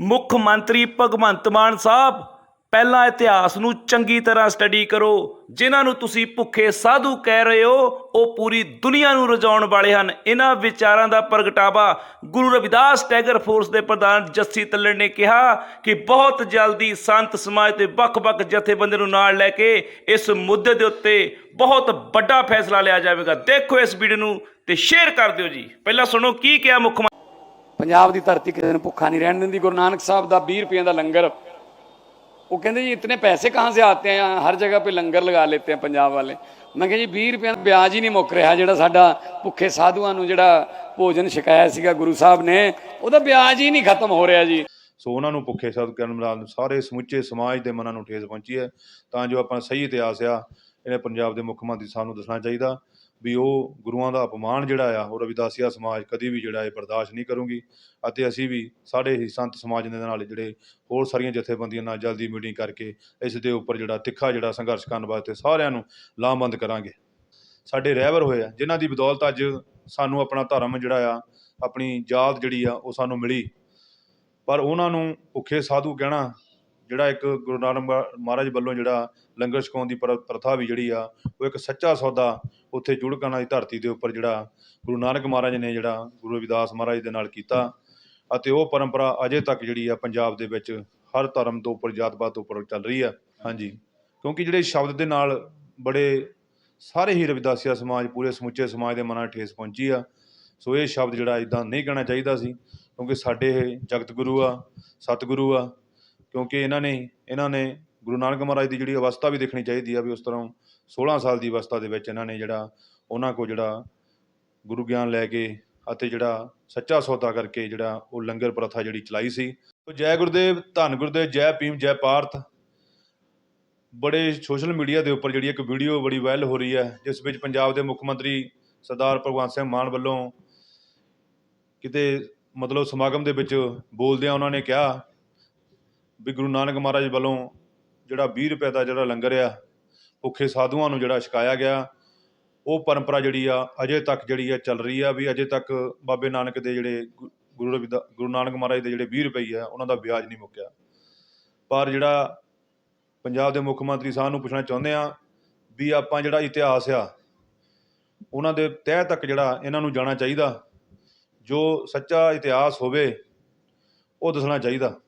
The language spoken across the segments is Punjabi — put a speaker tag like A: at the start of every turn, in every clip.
A: ਮੁੱਖ ਮੰਤਰੀ ਭਗਵੰਤ ਮਾਨ ਸਾਹਿਬ, ਪਹਿਲਾਂ ਇਤਿਹਾਸ ਨੂੰ ਚੰਗੀ ਤਰ੍ਹਾਂ ਸਟੱਡੀ ਕਰੋ। ਜਿਨ੍ਹਾਂ ਨੂੰ ਤੁਸੀਂ ਭੁੱਖੇ ਸਾਧੂ ਕਹਿ ਰਹੇ ਹੋ, ਉਹ ਪੂਰੀ ਦੁਨੀਆ ਨੂੰ ਰਜਾਉਣ ਵਾਲੇ ਹਨ। ਇਹਨਾਂ ਵਿਚਾਰਾਂ ਦਾ ਪ੍ਰਗਟਾਵਾ ਗੁਰੂ ਰਵਿਦਾਸ ਟੈਗਰ ਫੋਰਸ ਦੇ ਪ੍ਰਧਾਨ ਜੱਸੀ ਤੱਲੜ ਨੇ ਕਿਹਾ ਕਿ ਬਹੁਤ ਜਲਦੀ ਸੰਤ ਸਮਾਜ ਤੇ ਵੱਖ-ਵੱਖ ਜਥੇਬੰਦੀਆਂ ਨੂੰ ਨਾਲ ਲੈ ਕੇ ਇਸ ਮੁੱਦੇ ਦੇ ਉੱਤੇ ਬਹੁਤ ਵੱਡਾ ਫੈਸਲਾ ਲਿਆ ਜਾਵੇਗਾ। ਦੇਖੋ ਇਸ ਵੀਡੀਓ ਨੂੰ ਤੇ ਸ਼ੇਅਰ ਕਰ ਦਿਓ ਜੀ। ਪਹਿਲਾਂ ਸੁਣੋ ਕੀ ਕਿਹਾ ਮੁੱਖ
B: ਪੰਜਾਬ ਦੀ ਧਰਤੀ ਕਿਸੇ ਨੂੰ ਭੁੱਖਾ ਨਹੀਂ ਰਹਿਣ ਦਿੰਦੀ। ਗੁਰੂ ਨਾਨਕ ਸਾਹਿਬ ਦਾ 20 ਰੁਪਏ ਦਾ ਲੰਗਰ। ਉਹ ਕਹਿੰਦੇ ਜੀ, ਇਤਨੇ ਪੈਸੇ ਕਹਾਂ ਸੇ ਆਤੇ ਆ? ਹਰ ਜਗ੍ਹਾ ਪੇ ਲੰਗਰ ਲਗਾ ਲੈਤੇ ਆ ਪੰਜਾਬ ਵਾਲੇ। ਮੈਂ ਕਿਹਾ ਜੀ 20 ਰੁਪਏ ਦਾ ਵਿਆਜ ਹੀ ਨਹੀਂ ਮੁੱਕ ਰਿਹਾ ਜਿਹੜਾ ਸਾਡਾ ਭੁੱਖੇ ਸਾਧੂਆਂ ਨੂੰ ਜਿਹੜਾ ਭੋਜਨ ਛਕਾਇਆ ਸੀਗਾ ਗੁਰੂ ਸਾਹਿਬ ਨੇ। ਉਹਦਾ ਵਿਆਜ ਹੀ ਨਹੀਂ ਖਤਮ ਹੋ ਰਿਹਾ ਜੀ।
C: ਸੋ ਉਹਨਾਂ ਨੂੰ ਭੁੱਖੇ ਸਦਕਰਨ ਨਾਲ ਸਾਰੇ ਸਮੁੱਚੇ ਸਮਾਜ ਦੇ ਮਨਾਂ ਨੂੰ ਠੇਸ ਪਹੁੰਚੀ ਹੈ। ਤਾਂ ਜੋ ਆਪਾਂ ਸਹੀ ਇਤਿਹਾਸ ਆ, ਇਹਨੇ ਪੰਜਾਬ ਦੇ ਮੁੱਖ ਮੰਤਰੀ ਸਾਹਿਬ ਨੂੰ ਦੱਸਣਾ ਚਾਹੀਦਾ। ਵੀ ਉਹ ਗੁਰੂਆਂ ਦਾ ਅਪਮਾਨ ਜਿਹੜਾ ਆ, ਉਹ ਰਵਿਦਾਸੀਆ ਸਮਾਜ ਕਦੀ ਵੀ ਜਿਹੜਾ ਇਹ ਬਰਦਾਸ਼ਤ ਨਹੀਂ ਕਰੂਗੀ ਅਤੇ ਅਸੀਂ ਵੀ ਸਾਡੇ ਹੀ ਸੰਤ ਸਮਾਜ ਦੇ ਨਾਲ ਜਿਹੜੇ ਹੋਰ ਸਾਰੀਆਂ ਜਥੇਬੰਦੀਆਂ ਨਾਲ ਜਲਦੀ ਮੀਟਿੰਗ ਕਰਕੇ ਇਸ ਦੇ ਉੱਪਰ ਜਿਹੜਾ ਤਿੱਖਾ ਜਿਹੜਾ ਸੰਘਰਸ਼ ਕਰਨ ਵਾਸਤੇ ਸਾਰਿਆਂ ਨੂੰ ਲਾਮਬੰਦ ਕਰਾਂਗੇ। ਸਾਡੇ ਰਹਿਬਰ ਹੋਏ ਆ, ਜਿਨ੍ਹਾਂ ਦੀ ਬਦੌਲਤ ਅੱਜ ਸਾਨੂੰ ਆਪਣਾ ਧਰਮ ਜਿਹੜਾ ਆ, ਆਪਣੀ ਜਾਤ ਜਿਹੜੀ ਆ, ਉਹ ਸਾਨੂੰ ਮਿਲੀ। ਪਰ ਉਹਨਾਂ ਨੂੰ ਭੁੱਖੇ ਸਾਧੂ ਕਹਿਣਾ ਜਿਹੜਾ ਇੱਕ ਗੁਰੂ ਨਾਨਕ ਮਹਾ- ਮਹਾਰਾਜ ਵੱਲੋਂ ਜਿਹੜਾ ਲੰਗਰ ਛਕਾਉਣ ਦੀ ਪ੍ਰ- ਪ੍ਰਥਾ ਵੀ ਜਿਹੜੀ ਆ, ਉਹ ਇੱਕ ਸੱਚਾ ਸੌਦਾ ਉੱਥੇ ਜੁੜਕਾਣਾ ਦੀ ਧਰਤੀ ਦੇ ਉੱਪਰ ਜਿਹੜਾ ਗੁਰੂ ਨਾਨਕ ਮਹਾਰਾਜ ਨੇ ਜਿਹੜਾ ਗੁਰੂ ਰਵਿਦਾਸ ਮਹਾਰਾਜ ਦੇ ਨਾਲ ਕੀਤਾ ਅਤੇ ਉਹ ਪਰੰਪਰਾ ਅਜੇ ਤੱਕ ਜਿਹੜੀ ਆ ਪੰਜਾਬ ਦੇ ਵਿੱਚ ਹਰ ਧਰਮ ਤੋਂ ਉੱਪਰ ਜਾਤ-ਪਾਤ ਤੋਂ ਉੱਪਰ ਚੱਲ ਰਹੀ ਆ। ਹਾਂਜੀ। ਕਿਉਂਕਿ ਜਿਹੜੇ ਸ਼ਬਦ ਦੇ ਨਾਲ ਬੜੇ ਸਾਰੇ ਹੀ ਰਵਿਦਾਸੀਆ ਸਮਾਜ, ਪੂਰੇ ਸਮੁੱਚੇ ਸਮਾਜ ਦੇ ਮਨਾਂ 'ਚ ਠੇਸ ਪਹੁੰਚੀ ਆ। ਸੋ ਇਹ ਸ਼ਬਦ ਜਿਹੜਾ ਇਦਾਂ ਨਹੀਂ ਕਹਿਣਾ ਚਾਹੀਦਾ ਸੀ, ਕਿਉਂਕਿ ਸਾਡੇ ਇਹ ਜਗਤ ਗੁਰੂ ਆ, ਸਤਿਗੁਰੂ ਆ ਕਿਉਂਕਿ ਇਹਨਾਂ ਨੇ ਇਹਨਾਂ ਨੇ ਗੁਰੂ ਨਾਨਕ ਮਹਾਰਾਜ ਦੀ ਜਿਹੜੀ ਅਵਸਥਾ ਵੀ ਦੇਖਣੀ ਚਾਹੀਦੀ ਆ ਵੀ ਉਸ ਤਰ੍ਹਾਂ 16 ਸਾਲ ਦੀ ਅਵਸਥਾ ਦੇ ਵਿੱਚ ਇਹਨਾਂ ਨੇ ਜਿਹੜਾ ਉਹਨਾਂ ਕੋ ਜਿਹੜਾ ਗੁਰੂ ਗਿਆਨ ਲੈ ਕੇ ਅਤੇ ਜਿਹੜਾ ਸੱਚਾ ਸੌਦਾ ਕਰਕੇ ਜਿਹੜਾ ਉਹ ਲੰਗਰ ਪ੍ਰਥਾ ਜਿਹੜੀ ਚਲਾਈ ਸੀ। ਤੋ ਜੈ ਗੁਰਦੇਵ, ਧੰਨ ਗੁਰਦੇਵ, ਜੈ ਭੀਮ, ਜੈ ਭਾਰਤ ਬੜੇ ਸੋਸ਼ਲ ਮੀਡੀਆ ਦੇ ਉੱਪਰ ਜਿਹੜੀ ਇੱਕ ਵੀਡੀਓ ਬੜੀ ਵਾਇਰਲ ਹੋ ਰਹੀ ਹੈ, ਜਿਸ ਵਿੱਚ ਪੰਜਾਬ ਦੇ ਮੁੱਖ ਮੰਤਰੀ ਸਰਦਾਰ ਭਗਵੰਤ ਸਿੰਘ ਮਾਨ ਵੱਲੋਂ ਕਿਤੇ ਮਤਲਬ ਸਮਾਗਮ ਦੇ ਵਿੱਚ ਬੋਲਦਿਆਂ ਉਹਨਾਂ ਨੇ ਕਿਹਾ ਵੀ ਗੁਰੂ ਨਾਨਕ ਮਹਾਰਾਜ ਵੱਲੋਂ ਜਿਹੜਾ 20 ਰੁਪਏ ਦਾ ਜਿਹੜਾ ਲੰਗਰ ਆ, ਭੁੱਖੇ ਸਾਧੂਆਂ ਨੂੰ ਜਿਹੜਾ ਛਕਾਇਆ ਗਿਆ, ਉਹ ਪਰੰਪਰਾ ਜਿਹੜੀ ਆ, ਅਜੇ ਤੱਕ ਜਿਹੜੀ ਆ ਚੱਲ ਰਹੀ ਆ ਵੀ ਅਜੇ ਤੱਕ ਬਾਬੇ ਨਾਨਕ ਦੇ ਜਿਹੜੇ ਗੁ- ਗੁਰੂ ਰਵਿਦਾ ਗੁਰੂ ਨਾਨਕ ਮਹਾਰਾਜ ਦੇ ਜਿਹੜੇ 20 ਰੁਪਏ ਆ, ਉਹਨਾਂ ਦਾ ਵਿਆਜ ਨਹੀਂ ਮੁੱਕਿਆ। ਪਰ ਜਿਹੜਾ ਪੰਜਾਬ ਦੇ ਮੁੱਖ ਮੰਤਰੀ ਸਾਹਿਬ ਨੂੰ ਪੁੱਛਣਾ ਚਾਹੁੰਦੇ ਆ ਵੀ ਆਪਾਂ ਜਿਹੜਾ ਇਤਿਹਾਸ ਆ, ਉਹਨਾਂ ਦੇ ਤਹਿ ਤੱਕ ਜਿਹੜਾ ਇਹਨਾਂ ਨੂੰ ਜਾਣਾ ਚਾਹੀਦਾ, ਜੋ ਸੱਚਾ ਇਤਿਹਾਸ ਹੋਵੇ, ਉਹ ਦੱਸਣਾ ਚਾਹੀਦਾ।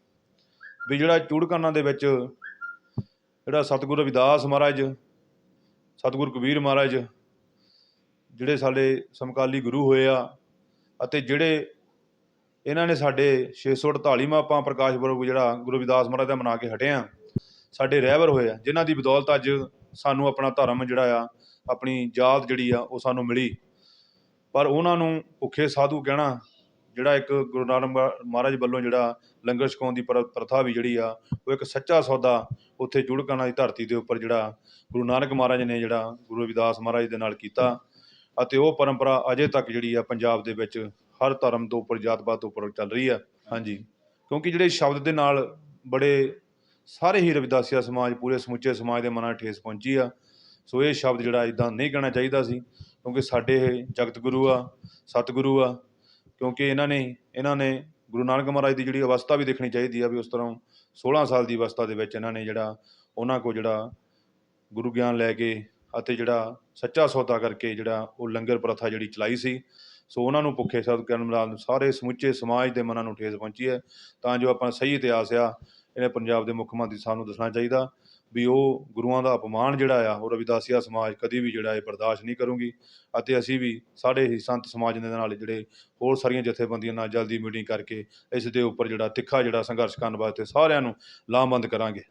C: ਵੀ ਜਿਹੜਾ ਚੂੜਕਾਨਾ ਦੇ ਵਿੱਚ ਜਿਹੜਾ ਸਤਿਗੁਰੂ ਰਵਿਦਾਸ ਮਹਾਰਾਜ, ਸਤਿਗੁਰੂ ਕਬੀਰ ਮਹਾਰਾਜ, ਜਿਹੜੇ ਸਾਡੇ ਸਮਕਾਲੀ ਗੁਰੂ ਹੋਏ ਆ ਅਤੇ ਜਿਹੜੇ ਇਹਨਾਂ ਨੇ ਸਾਡੇ 648ਵਾਂ ਆਪਾਂ ਪ੍ਰਕਾਸ਼ ਪੁਰਬ ਜਿਹੜਾ ਗੁਰੂ ਰਵਿਦਾਸ ਮਹਾਰਾਜ ਦਾ ਮਨਾ ਕੇ ਹਟੇ ਆ, ਸਾਡੇ ਰਹਿਬਰ ਹੋਏ ਆ, ਜਿਨ੍ਹਾਂ ਦੀ ਬਦੌਲਤ ਅੱਜ ਸਾਨੂੰ ਆਪਣਾ ਧਰਮ ਜਿਹੜਾ ਆ, ਆਪਣੀ ਯਾਦ ਜਿਹੜੀ ਆ ਉਹ ਸਾਨੂੰ ਮਿਲੀ। ਪਰ ਉਹਨਾਂ ਨੂੰ ਭੁੱਖੇ ਸਾਧੂ ਕਹਿਣਾ ਜਿਹੜਾ ਇੱਕ ਗੁਰੂ ਨਾਨਕ ਮਹਾਰਾਜ ਵੱਲੋਂ ਜਿਹੜਾ ਲੰਗਰ ਛਕਾਉਣ ਦੀ ਪ੍ਰ- ਪ੍ਰਥਾ ਵੀ ਜਿਹੜੀ ਆ, ਉਹ ਇੱਕ ਸੱਚਾ ਸੌਦਾ ਉੱਥੇ ਜੁੜਕਾਣਾ ਦੀ ਧਰਤੀ ਦੇ ਉੱਪਰ ਜਿਹੜਾ ਗੁਰੂ ਨਾਨਕ ਮਹਾਰਾਜ ਨੇ ਜਿਹੜਾ ਗੁਰੂ ਰਵਿਦਾਸ ਮਹਾਰਾਜ ਦੇ ਨਾਲ ਕੀਤਾ ਅਤੇ ਉਹ ਪਰੰਪਰਾ ਅਜੇ ਤੱਕ ਜਿਹੜੀ ਆ ਪੰਜਾਬ ਦੇ ਵਿੱਚ ਹਰ ਧਰਮ ਤੋਂ ਉੱਪਰ ਜਾਤ-ਪਾਤ ਤੋਂ ਉੱਪਰ ਚੱਲ ਰਹੀ ਆ। ਹਾਂਜੀ। ਕਿਉਂਕਿ ਜਿਹੜੇ ਸ਼ਬਦ ਦੇ ਨਾਲ ਬੜੇ ਸਾਰੇ ਹੀ ਰਵਿਦਾਸੀਆ ਸਮਾਜ, ਪੂਰੇ ਸਮੁੱਚੇ ਸਮਾਜ ਦੇ ਮਨਾਂ ਠੇਸ ਪਹੁੰਚੀ ਆ। ਸੋ ਇਹ ਸ਼ਬਦ ਜਿਹੜਾ ਇਦਾਂ ਨਹੀਂ ਕਹਿਣਾ ਚਾਹੀਦਾ ਸੀ, ਕਿਉਂਕਿ ਸਾਡੇ ਇਹ ਜਗਤ ਗੁਰੂ ਆ, ਸਤਿਗੁਰੂ ਆ ਕਿਉਂਕਿ ਇਹਨਾਂ ਨੇ ਇਹਨਾਂ ਨੇ ਗੁਰੂ ਨਾਨਕ ਮਹਾਰਾਜ ਦੀ ਜਿਹੜੀ ਅਵਸਥਾ ਵੀ ਦੇਖਣੀ ਚਾਹੀਦੀ ਆ ਵੀ ਉਸ ਤਰ੍ਹਾਂ 16 ਸਾਲ ਦੀ ਅਵਸਥਾ ਦੇ ਵਿੱਚ ਇਹਨਾਂ ਨੇ ਜਿਹੜਾ ਉਹਨਾਂ ਕੋ ਜਿਹੜਾ ਗੁਰੂ ਗਿਆਨ ਲੈ ਕੇ ਅਤੇ ਜਿਹੜਾ ਸੱਚਾ ਸੌਦਾ ਕਰਕੇ ਜਿਹੜਾ ਉਹ ਲੰਗਰ ਪ੍ਰਥਾ ਜਿਹੜੀ ਚਲਾਈ ਸੀ। ਸੋ ਉਹਨਾਂ ਨੂੰ ਭੁੱਖੇ ਸਦ ਕਰਨ ਨਾਲ ਸਾਰੇ ਸਮੁੱਚੇ ਸਮਾਜ ਦੇ ਮਨਾਂ ਨੂੰ ਠੇਸ ਪਹੁੰਚੀ ਹੈ। ਤਾਂ ਜੋ ਆਪਾਂ ਸਹੀ ਇਤਿਹਾਸ ਆ ਇਹਨੇ ਪੰਜਾਬ ਦੇ ਮੁੱਖ ਮੰਤਰੀ ਸਾਹਿਬ ਨੂੰ ਦੱਸਣਾ ਚਾਹੀਦਾ ਵੀ ਉਹ ਗੁਰੂਆਂ ਦਾ ਅਪਮਾਨ ਜਿਹੜਾ ਆ, ਉਹ ਰਵਿਦਾਸੀਆ ਸਮਾਜ ਕਦੀ ਵੀ ਜਿਹੜਾ ਇਹ ਬਰਦਾਸ਼ਤ ਨਹੀਂ ਕਰੂਗੀ ਅਤੇ ਅਸੀਂ ਵੀ ਸਾਡੇ ਹੀ ਸੰਤ ਸਮਾਜ ਦੇ ਨਾਲ ਜਿਹੜੇ ਹੋਰ ਸਾਰੀਆਂ ਜਥੇਬੰਦੀਆਂ ਨਾਲ ਜਲਦੀ ਮੀਟਿੰਗ ਕਰਕੇ ਇਸ ਦੇ ਉੱਪਰ ਜਿਹੜਾ ਤਿੱਖਾ ਜਿਹੜਾ ਸੰਘਰਸ਼ ਕਰਨ ਵਾਸਤੇ ਸਾਰਿਆਂ ਨੂੰ ਲਾਮਬੰਦ ਕਰਾਂਗੇ।